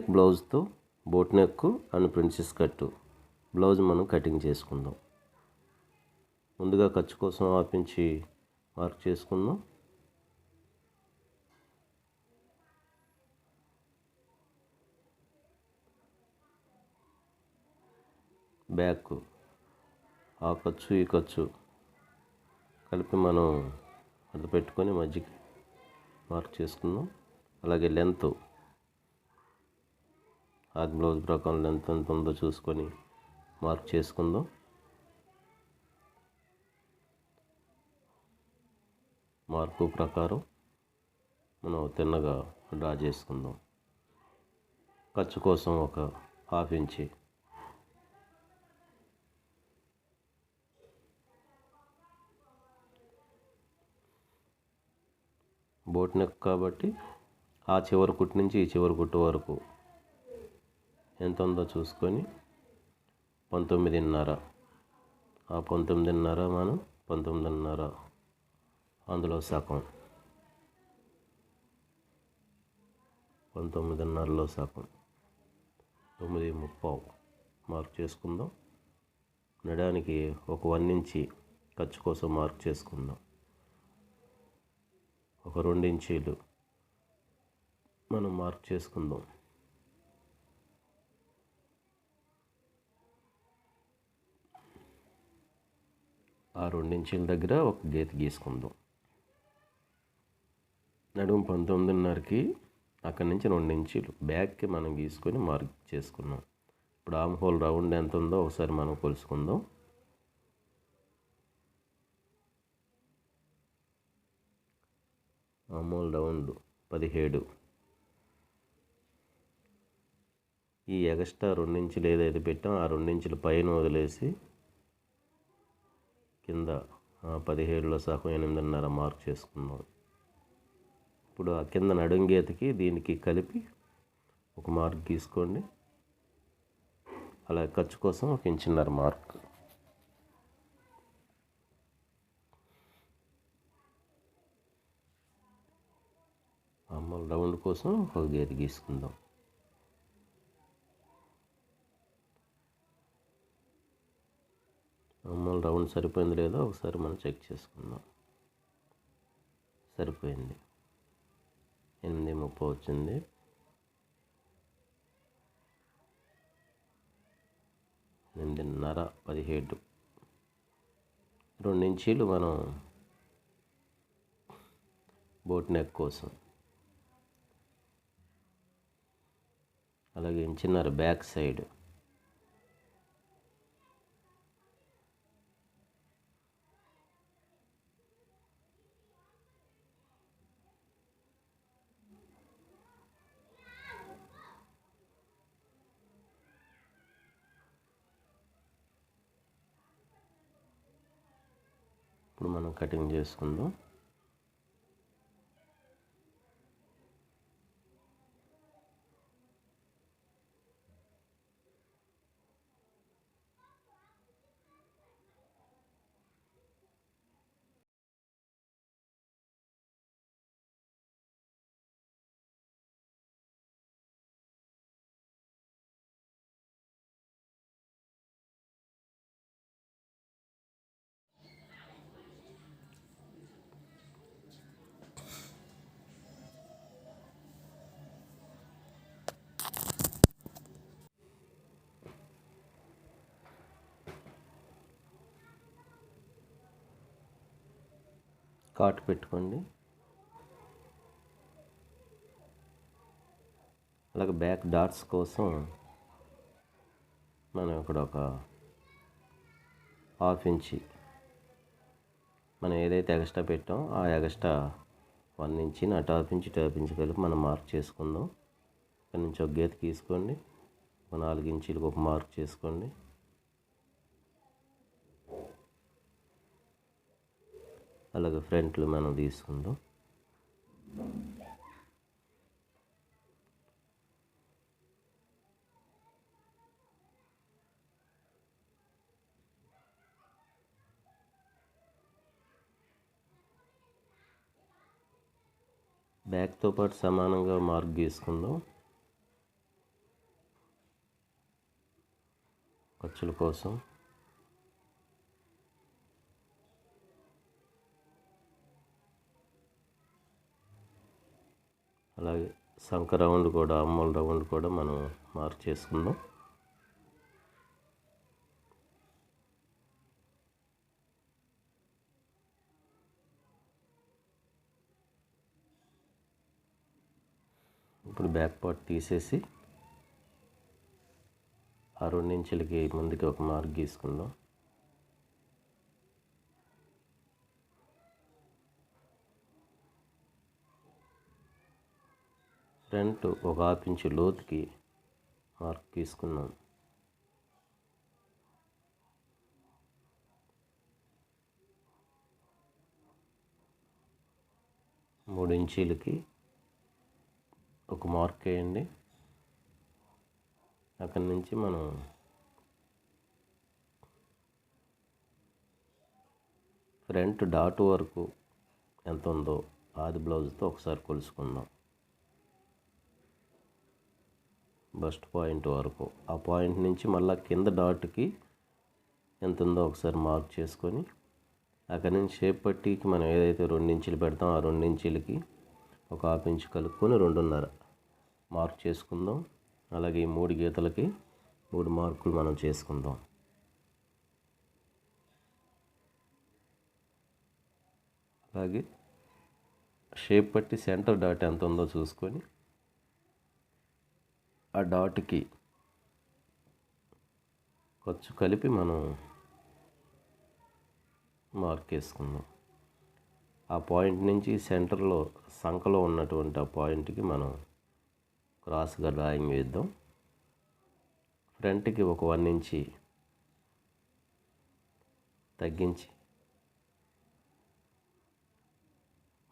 Neck బ్లౌజ్తో boat neck and princess cut. Blouse మనం cutting చేసుకుందాం. ముందుగా ఖర్చు కోసం ఆపించి మార్క్ చేసుకుందాం. బ్యాక్ ఆ ఖర్చు ఈ ఖర్చు కలిపి మనం అది పెట్టుకొని మధ్యకి మార్క్ చేసుకుందాం. అలాగే లెంత్ ఆది బ్లౌజ్ ప్రకారం ఎంత ఎంత ఉందో చూసుకొని మార్క్ చేసుకుందాం. మార్కు ప్రకారం మనం తిన్నగా డ్రా చేసుకుందాం. ఖర్చు కోసం ఒక హాఫ్ ఇంచి. బోట్ నెక్ కాబట్టి ఆ చివరి కుట్టు నుంచి ఈ చివరి కుట్టు వరకు ఎంత ఉందో చూసుకొని పంతొమ్మిదిన్నర. ఆ పంతొమ్మిదిన్నర మనం పంతొమ్మిదిన్నర అందులో సగం. పంతొమ్మిదిన్నరలో సగం. తొమ్మిది ముప్పావు. మార్క్ చేసుకుందాం. నడానికి ఒక వన్ ఇంచి ఖర్చు కోసం మార్క్ చేసుకుందాం. ఒక రెండు ఇంచీలు మనం మార్క్ చేసుకుందాం. ఆ రెండించుల దగ్గర ఒక గీత గీసుకుందాం. నడుము పంతొమ్మిదిన్నరకి అక్కడి నుంచి రెండు ఇంచీలు బ్యాక్కి మనం గీసుకొని మార్క్ చేసుకున్నాం. ఇప్పుడు ఆమ్ హోల్ రౌండ్ ఎంత ఉందో ఒకసారి మనం కొలుసుకుందాం. మామూలు రౌండ్ పదిహేడు. ఈ ఎగస్ట్రా రెండించులు ఏదైతే పెట్టాం ఆ రెండించులు పైన వదిలేసి కింద పదిహేడులో సగం ఎనిమిదిన్నర మార్క్ చేసుకుందాం ఇప్పుడు ఆ కింద నడుంగీతకి దీనికి కలిపి ఒక మార్క్ గీసుకోండి. అలా ఖర్చు కోసం ఒక ఇంచున్నర మార్క్. అమ్మ రౌండ్ కోసం ఒక గీత గీసుకుందాం. మామూలు సరిపోయింది లేదో ఒకసారి మనం చెక్ చేసుకుందాం. సరిపోయింది. ఎనిమిది ముప్పై వచ్చింది. ఎనిమిదిన్నర పదిహేడు. రెండు ఇంచీలు మనం బోట్ నెక్ కోసం. అలాగే ఇంచిన్నర బ్యాక్ సైడ్. ఇప్పుడు మనం కటింగ్ చేసుకుందాం. కాటు పెట్టుకోండి. అలాగే బ్యాక్ డాట్స్ కోసం మనం ఇక్కడ ఒక హాఫ్ ఇంచి మనం ఏదైతే ఎగస్ట్రా పెట్టామో ఆ ఎగస్ట్రా వన్ ఇంచి నా టాప్ ఇంచి టాప్ ఇంచి కలిపి మనం మార్క్ చేసుకుందాం. ఇక్కడ నుంచి ఒక గీత తీసుకోండి ఒక నాలుగు ఇంచీలకు ఒక మార్క్ చేసుకోండి. అలాగే ఫ్రంట్లో మనం తీసుకుందాం. బ్యాక్తో పాటు సమానంగా మార్క్ గీసుకుందాం. ఖర్చుల కోసం. అలాగే సంఖ రౌండ్ కూడా అమ్మల రౌండ్ కూడా మనం మార్క్ చేసుకుందాం ఇప్పుడు బ్యాక్ పార్ట్ తీసేసి ఆ రెండు ఇంచులకి ముందుకి ఒక మార్క్ గీసుకుందాం. ఫ్రంట్ ఒక హాఫ్ ఇంచు లోతుకి మార్క్ తీసుకున్నాం మూడు ఇంచీలకి ఒక మార్క్ వేయండి. అక్కడి నుంచి మనం ఫ్రంట్ డాట్ వరకు ఎంత ఉందో ఆది బ్లౌజ్తో ఒకసారి కొలుసుకుందాం. బస్ట్ పాయింట్ వరకు. ఆ పాయింట్ నుంచి మళ్ళీ కింద డాట్కి ఎంత ఉందో ఒకసారి మార్క్ చేసుకొని అక్కడ నుంచి షేప్ పట్టీకి మనం ఏదైతే రెండు ఇంచులు పెడతాం ఆ రెండు ఇంచులకి ఒక హాఫ్ ఇంచ్ కలుపుకొని రెండున్నర మార్క్ చేసుకుందాం. అలాగే ఈ మూడు గీతలకి మూడు మార్కులు మనం చేసుకుందాం. అలాగే షేప్ పట్టి సెంటర్ డాట్ ఎంత ఉందో చూసుకొని ఆ డాట్కి ఖర్చు కలిపి మనం మార్క్ వేసుకుందాం ఆ పాయింట్ నుంచి సెంటర్లో సంఖలో ఉన్నటువంటి ఆ పాయింట్కి మనం క్రాస్గా డ్రాయింగ్ వేద్దాం. ఫ్రంట్కి ఒక వన్ ఇంచి తగ్గించి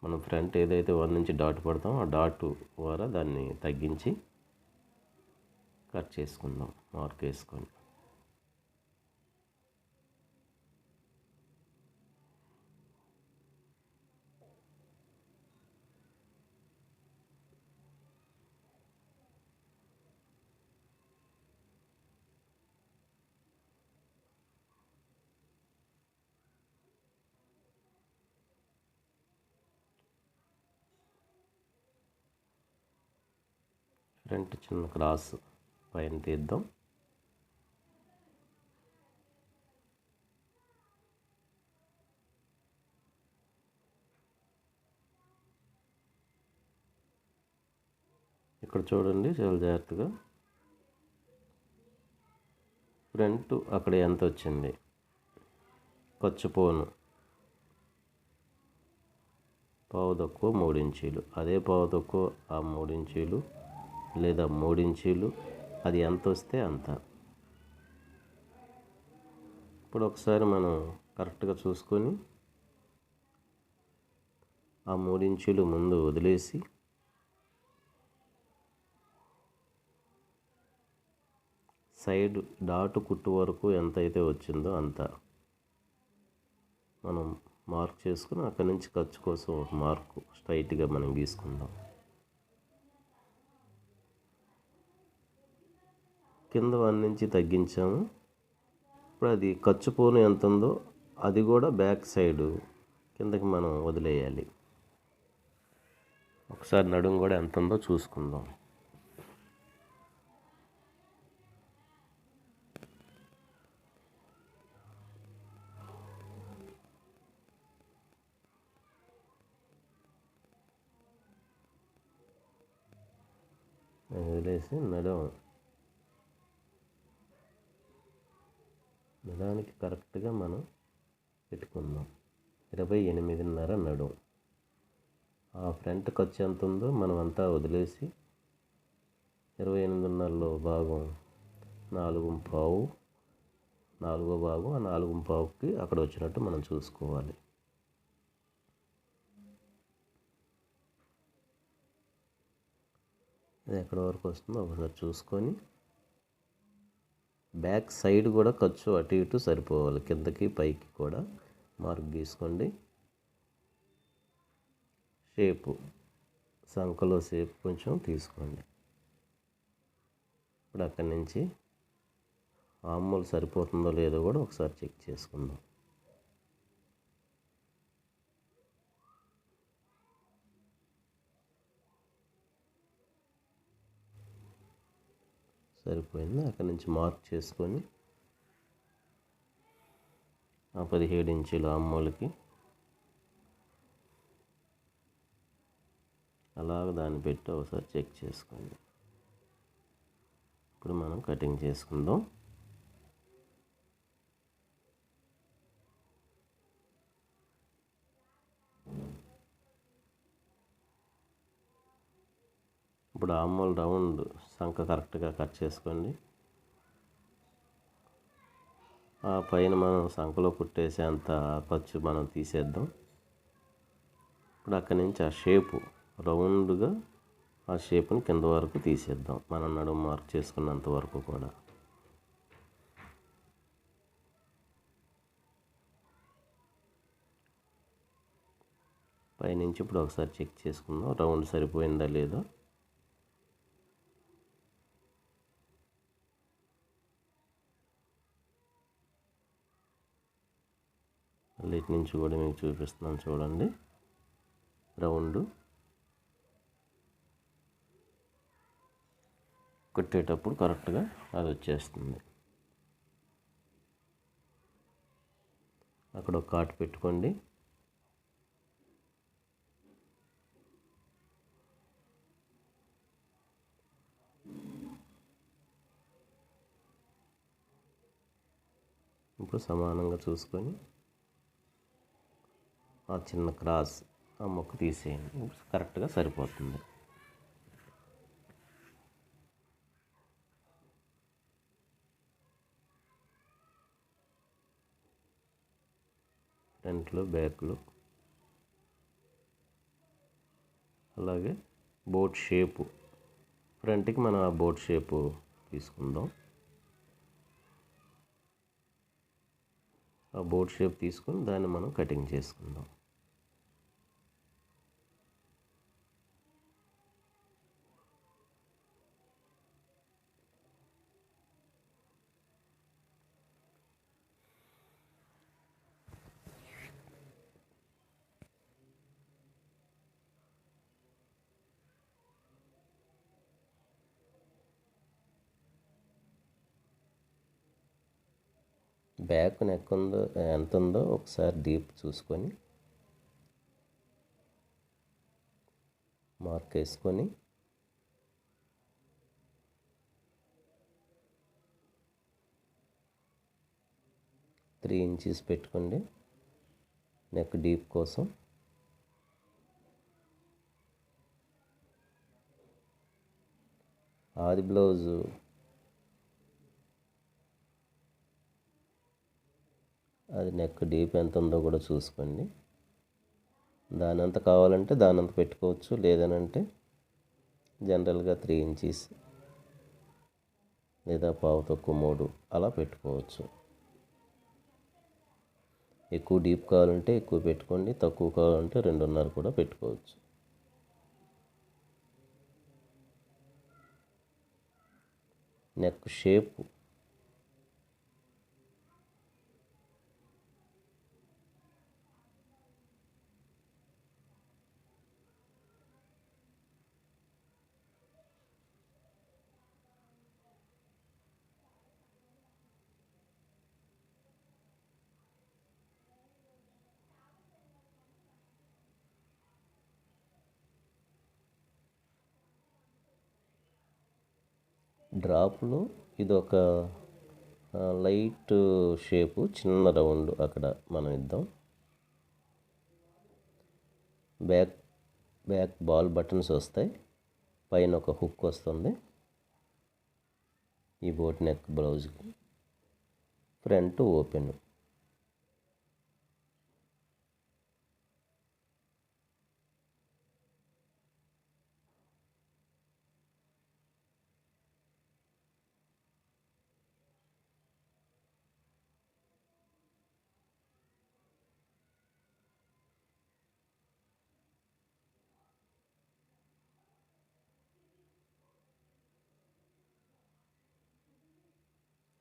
మనం ఫ్రంట్ ఏదైతే వన్ నుంచి డాట్ పడతామో ఆ డాట్ ద్వారా దాన్ని తగ్గించి కట్ చేసుకుందాం మార్క్ వేసుకొని. ఫ్రంట్ చిన్న క్రాస్. పైన తీద్దాం. ఇక్కడ చూడండి చాలా జాగ్రత్తగా. ఫ్రంట్ అక్కడ ఎంత వచ్చింది? పచ్చిపోను పావు తక్కువ మూడించీలు అదే పావు తక్కువ ఆ మూడించీలు లేదా మూడించీలు అది ఎంత వస్తే అంత. ఇప్పుడు ఒకసారి మనం కరెక్ట్గా చూసుకొని ఆ మూడించులు ముందు వదిలేసి సైడ్ డాటు కుట్టు వరకు ఎంత అయితే వచ్చిందో అంత. మనం మార్క్ చేసుకుని అక్కడి నుంచి ఖర్చు కోసం ఒక మార్కు స్ట్రైట్గా మనం గీసుకుందాం. కింద వన్ నుంచి తగ్గించాము. ఇప్పుడు అది ఖర్చు పోను ఎంత ఉందో అది కూడా బ్యాక్ సైడ్ కిందకి మనం వదిలేయాలి. ఒకసారి నడుము కూడా ఎంత ఉందో చూసుకుందాం. వదిలేసి నడుము నడానికి కరెక్ట్గా మనం పెట్టుకుందాం ఇరవై ఎనిమిదిన్నర నడుం. ఆ ఫ్రంట్ ఖర్చు ఎంత ఉందో మనం అంతా వదిలేసి ఇరవై ఎనిమిదిన్నరలో భాగం నాలుగు పావు నాలుగో భాగం ఆ నాలుగు పావుకి అక్కడ వచ్చినట్టు మనం చూసుకోవాలి. అది ఎక్కడ వరకు వస్తుందో ఒకసారి చూసుకొని బ్యాక్ సైడ్ కూడా ఖర్చు అటు ఇటు సరిపోవాలి. కిందకి పైకి కూడా. మార్క్ గీసుకోండి షేపు. సంఖలో షేప్ కొంచెం తీసుకోండి. ఇప్పుడు అక్కడి నుంచి ఆమ్మూలు సరిపోతుందో లేదో కూడా ఒకసారి చెక్ చేసుకుందాం. సరిపోయింది. అక్కడ నుంచి మార్క్ చేసుకొని ఆ పదిహేడు ఇంచుల అమ్మోలకి అలాగ దాన్ని పెట్టి ఒకసారి చెక్ చేసుకోండి. ఇప్పుడు మనం కటింగ్ చేసుకుందాం. ఇప్పుడు అమ్మలు రౌండ్ సంఖ కరెక్ట్గా కట్ చేసుకోండి. ఆ పైన మనం సంఖలో కుట్టేసే అంత ఖర్చు మనం తీసేద్దాం. ఇప్పుడు అక్కడి నుంచి ఆ షేపు రౌండ్గా ఆ షేప్ని కింద వరకు తీసేద్దాం. మనం నడుము మార్క్ చేసుకున్నంత వరకు కూడా. పైనుంచి ఇప్పుడు ఒకసారి చెక్ చేసుకుందాం రౌండ్ సరిపోయిందా లేదా. నుంచి కూడా మీకు చూపిస్తున్నాను చూడండి. రౌండ్. కుట్టేటప్పుడు కరెక్ట్గా అది వచ్చేస్తుంది. అక్కడ ఒక కాటు పెట్టుకోండి. ఇప్పుడు సమానంగా చూసుకొని ఆ చిన్న క్రాస్ ఆ మొక్క తీసేయండి. కరెక్ట్గా సరిపోతుంది. ఫ్రంట్లో బ్యాక్లో. అలాగే బోట్ షేపు. ఫ్రంట్కి మనం ఆ బోట్ షేపు తీసుకుందాం. ఆ బోట్ షేప్ తీసుకొని దాన్ని మనం కటింగ్ చేసుకుందాం. బ్యాక్ నెక్ ఉందో ఎంత ఉందో ఒకసారి డీప్ చూసుకొని మార్క్ వేసుకొని త్రీ ఇంచెస్ పెట్టుకోండి నెక్ డీప్ కోసం. ఆది బ్లౌజు అది నెక్ డీప్ ఎంత ఉందో కూడా చూసుకోండి. దాని అంత కావాలంటే దాని అంత పెట్టుకోవచ్చు లేదనంటే జనరల్గా త్రీ ఇంచీస్ లేదా పావు తక్కువ మూడు అలా పెట్టుకోవచ్చు. ఎక్కువ డీప్ కావాలంటే ఎక్కువ పెట్టుకోండి తక్కువ కావాలంటే రెండున్నర కూడా పెట్టుకోవచ్చు. నెక్ షేప్ డ్రాప్లో ఇది ఒక లైట్ షేపు చిన్న రౌండ్ అక్కడ మనం ఇద్దాం. బ్యాక్ బ్యాక్ బాల్ బటన్స్ వస్తాయి. పైన ఒక హుక్ వస్తుంది. ఈ బోట్ నెక్ బ్లౌజ్కి. Front open.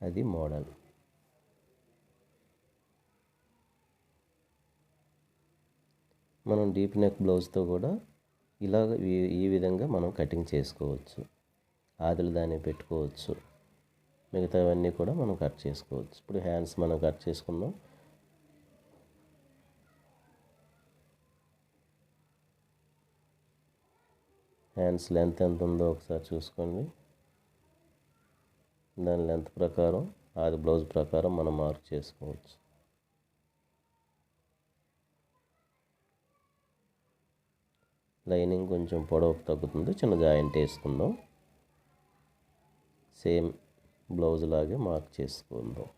అది మోడల్. మనం డీప్ నెక్ బ్లౌజ్తో కూడా ఇలాగ ఈ- ఈ విధంగా మనం కటింగ్ చేసుకోవచ్చు. ఆదులు దాన్ని పెట్టుకోవచ్చు. మిగతావన్నీ కూడా మనం కట్ చేసుకోవచ్చు. ఇప్పుడు హ్యాండ్స్ మనం కట్ చేసుకుందాం హ్యాండ్స్ లెంత్ ఎంత ఉందో ఒకసారి చూసుకోండి. దాని లెంత్ ప్రకారం అది బ్లౌజ్ ప్రకారం మనం మార్క్ చేసుకోవచ్చు. లైనింగ్ కొంచెం పొడవు తగ్గుతుంది చిన్న జాయింట్ వేసుకుందాం. సేమ్ బ్లౌజ్ లాగే మార్క్ చేసుకుందాం.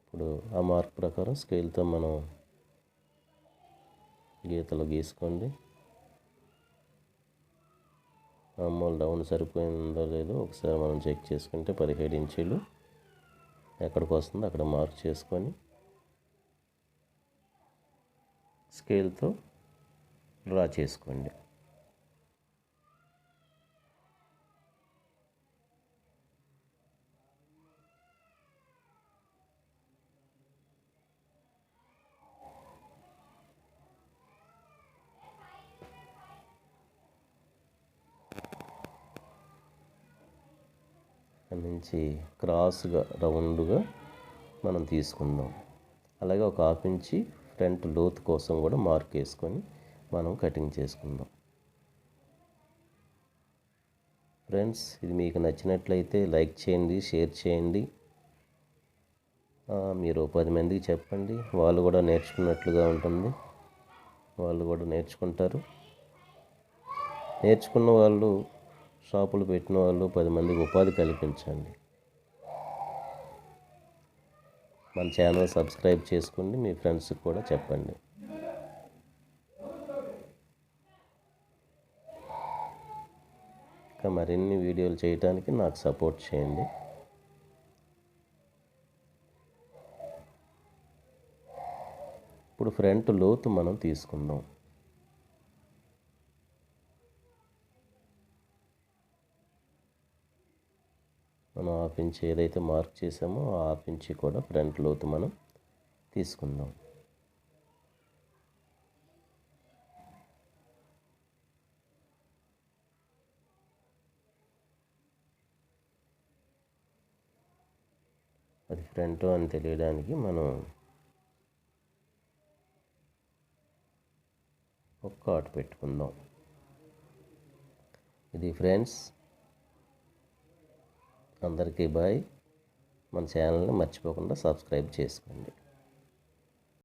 ఇప్పుడు ఆ మార్క్ ప్రకారం స్కేల్తో మనం గీతలు గీసుకోండి. అమ్మోలు డౌన్ సరిపోయిందో లేదో ఒకసారి మనం చెక్ చేసుకుంటే పదిహేడు ఇంచీలు ఎక్కడికి వస్తుందో అక్కడ మార్క్ చేసుకొని స్కేల్తో డ్రా చేసుకోండి. అక్కడి నుంచి క్రాస్గా రౌండ్గా మనం తీసుకుందాం. అలాగే ఒక హాఫ్ ఇంచి ఫ్రంట్ లోత్ కోసం కూడా మార్క్ వేసుకొని మనం కటింగ్ చేసుకుందాం. ఫ్రెండ్స్ ఇది మీకు నచ్చినట్లయితే లైక్ చేయండి షేర్ చేయండి. మీరు పది మందికి చెప్పండి. వాళ్ళు కూడా నేర్చుకున్నట్లుగా ఉంటుంది. వాళ్ళు కూడా నేర్చుకుంటారు. నేర్చుకున్న వాళ్ళు షాపులు పెట్టిన వాళ్ళు పది మందికి ఉపాధి కల్పించండి. మన ఛానల్ సబ్స్క్రైబ్ చేసుకోండి మీ ఫ్రెండ్స్కి కూడా చెప్పండి. ఇంకా మరిన్ని వీడియోలు చేయడానికి నాకు సపోర్ట్ చేయండి. ఇప్పుడు ఫ్రంట్ లోతు మనం తీసుకుందాం మనం హాఫ్ ఇంచ్ ఏదైతే మార్క్ చేసామో ఆ హాఫ్ ఇంచ్ కూడా ఫ్రంట్ లోతు మనం తీసుకుందాం. అది ఫ్రంట్ అని తెలియడానికి మనం ఒక కాట్ పెట్టుకుందాం. ఇది ఫ్రెండ్స్ అందరికీ బాయ్. మన ఛానల్ని మర్చిపోకుండా సబ్స్క్రైబ్ చేసుకోండి.